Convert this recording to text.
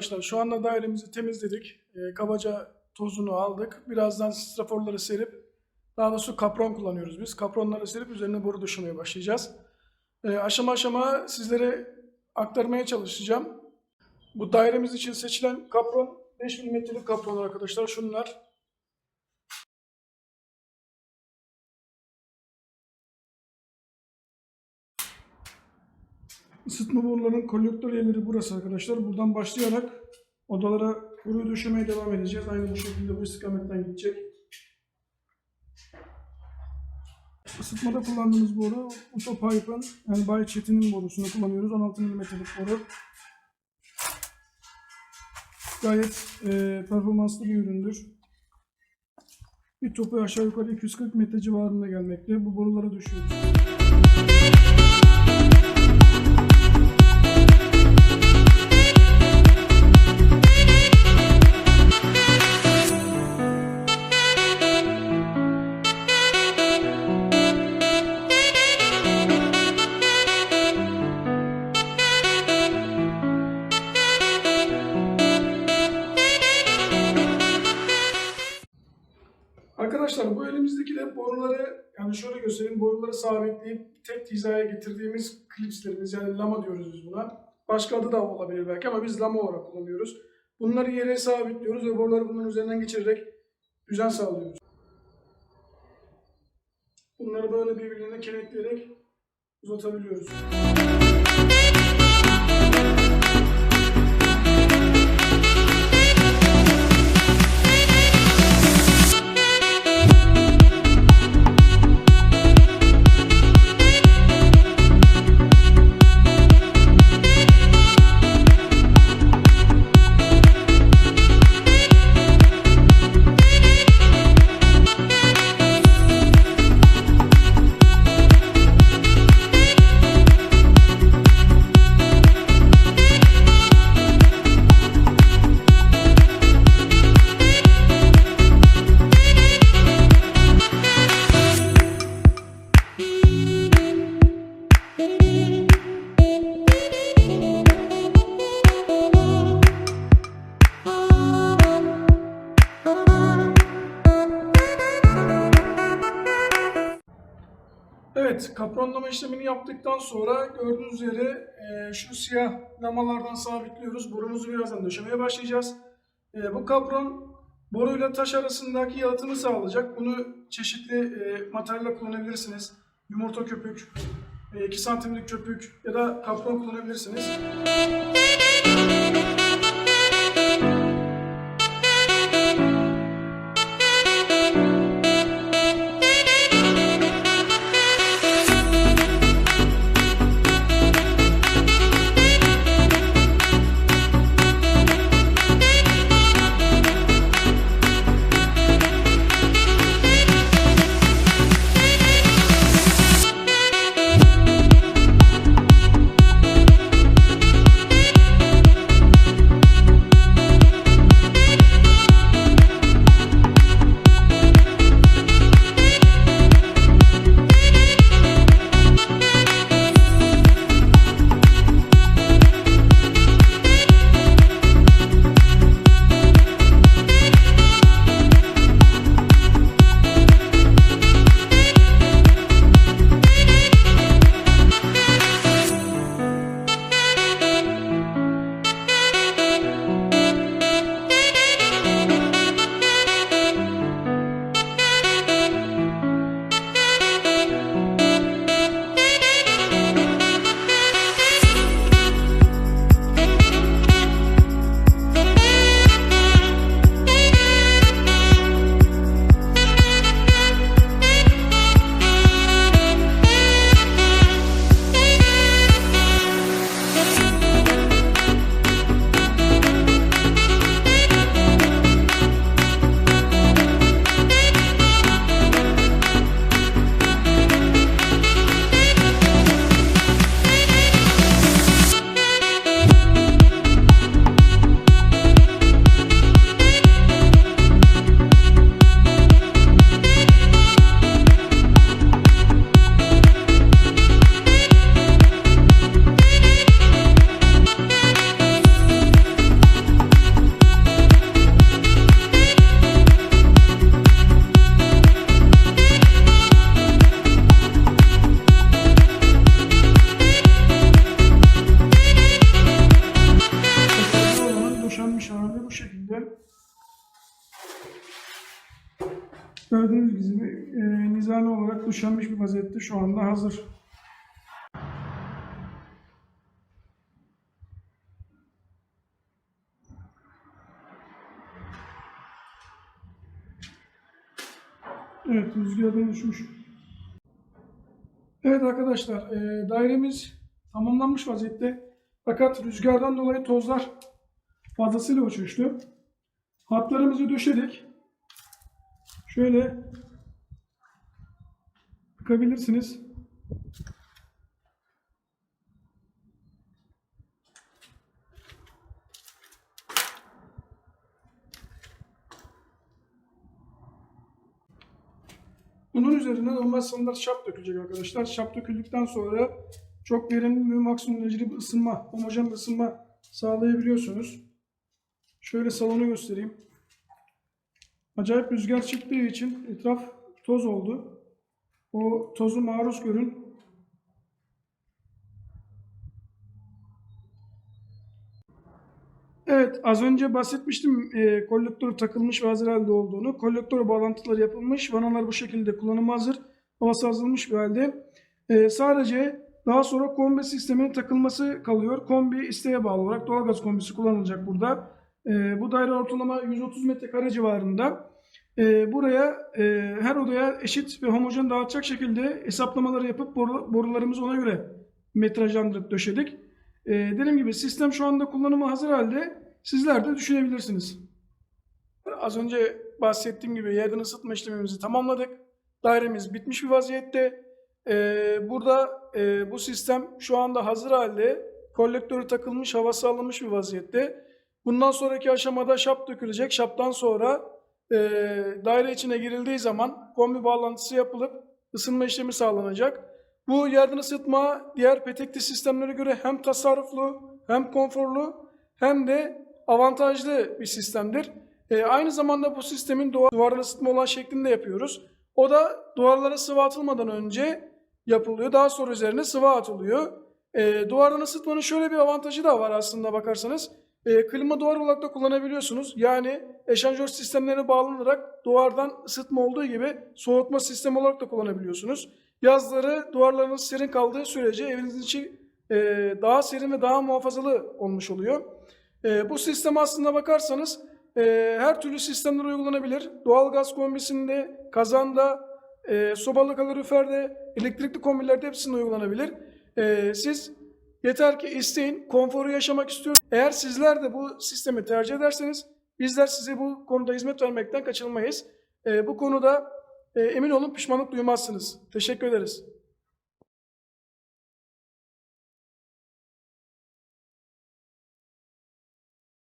Arkadaşlar şu anda dairemizi temizledik. Ee, kabaca tozunu aldık. Birazdan straforları serip daha doğrusu kapron kullanıyoruz biz. Kapronları serip üzerine boru döşemeye başlayacağız. Ee, aşama aşama sizlere aktarmaya çalışacağım. Bu dairemiz için seçilen kapron 5 mm'lik kapronlar arkadaşlar. Şunlar. Isıtma borularının kolektör yerleri burası arkadaşlar. Buradan başlayarak odalara kuru döşemeye devam edeceğiz. Aynı bu şekilde bu istikametten gidecek. Isıtmada kullandığımız boru Utopipe'ın yani Bay Çetin'in borusunu kullanıyoruz. 16 mm'lik boru. Gayet e, performanslı bir üründür. Bir topu aşağı yukarı 240 metre civarında gelmekte. Bu borulara düşüyoruz. Boruları yani şöyle göstereyim boruları sabitleyip tek hizaya getirdiğimiz klipslerimiz yani lama diyoruz biz buna. Başka adı da olabilir belki ama biz lama olarak kullanıyoruz. Bunları yere sabitliyoruz ve boruları bunların üzerinden geçirerek düzen sağlıyoruz. Bunları böyle birbirine kenetleyerek uzatabiliyoruz. Evet, kapronlama işlemini yaptıktan sonra gördüğünüz üzere e, şu siyah lamalardan sabitliyoruz. Borumuzu birazdan döşemeye başlayacağız. E, bu kapron boruyla taş arasındaki yalıtımı sağlayacak. Bunu çeşitli e, materyaller kullanabilirsiniz. Yumurta köpük, e, 2 santimlik köpük ya da kapron kullanabilirsiniz. E, nizami olarak döşenmiş bir vaziyette şu anda hazır. Evet rüzgardan düşmüş. Evet arkadaşlar e, dairemiz tamamlanmış vaziyette. Fakat rüzgardan dolayı tozlar fazlasıyla uçuştu. Hatlarımızı döşedik. Şöyle bakabilirsiniz. Bunun üzerine normal standart şap dökülecek arkadaşlar. Şap döküldükten sonra çok verimli ve maksimum derecede bir ısınma, homojen bir ısınma sağlayabiliyorsunuz. Şöyle salonu göstereyim. Acayip rüzgar çıktığı için etraf toz oldu. O tozu maruz görün. Evet, az önce bahsetmiştim e, kolektör takılmış ve hazır halde olduğunu. Kolektör bağlantıları yapılmış, vanalar bu şekilde kullanıma hazır, havası azalmış bir halde. E, sadece daha sonra kombi sisteminin takılması kalıyor. Kombi isteğe bağlı olarak doğalgaz kombisi kullanılacak burada. E, bu daire ortalama 130 metrekare civarında. E, buraya e, her odaya eşit ve homojen dağıtacak şekilde hesaplamaları yapıp boru, borularımızı ona göre metrajlandırıp döşedik. E, dediğim gibi sistem şu anda kullanıma hazır halde. Sizler de düşünebilirsiniz. Az önce bahsettiğim gibi yerden ısıtma işlemimizi tamamladık. Dairemiz bitmiş bir vaziyette. Ee, burada e, bu sistem şu anda hazır halde. Kolektörü takılmış, havası alınmış bir vaziyette. Bundan sonraki aşamada şap dökülecek. Şaptan sonra e, daire içine girildiği zaman kombi bağlantısı yapılıp ısınma işlemi sağlanacak. Bu yerden ısıtma diğer petekli sistemlere göre hem tasarruflu hem konforlu hem de avantajlı bir sistemdir. E, aynı zamanda bu sistemin duvar, ısıtma olan şeklinde yapıyoruz. O da duvarlara sıvı atılmadan önce yapılıyor. Daha sonra üzerine sıvı atılıyor. E, duvardan ısıtmanın şöyle bir avantajı da var aslında bakarsanız. E, klima duvar olarak da kullanabiliyorsunuz. Yani eşanjör sistemlerine bağlanarak duvardan ısıtma olduğu gibi soğutma sistemi olarak da kullanabiliyorsunuz. Yazları duvarlarınız serin kaldığı sürece evinizin içi e, daha serin ve daha muhafazalı olmuş oluyor. E, bu sistem aslında bakarsanız e, her türlü sistemler uygulanabilir. Doğalgaz kombisinde, kazanda, e, sobalı kaloriferde, elektrikli kombilerde hepsinde uygulanabilir. E, siz yeter ki isteyin, konforu yaşamak istiyorsunuz. Eğer sizler de bu sistemi tercih ederseniz bizler size bu konuda hizmet vermekten kaçınmayız. E, bu konuda e, emin olun pişmanlık duymazsınız. Teşekkür ederiz.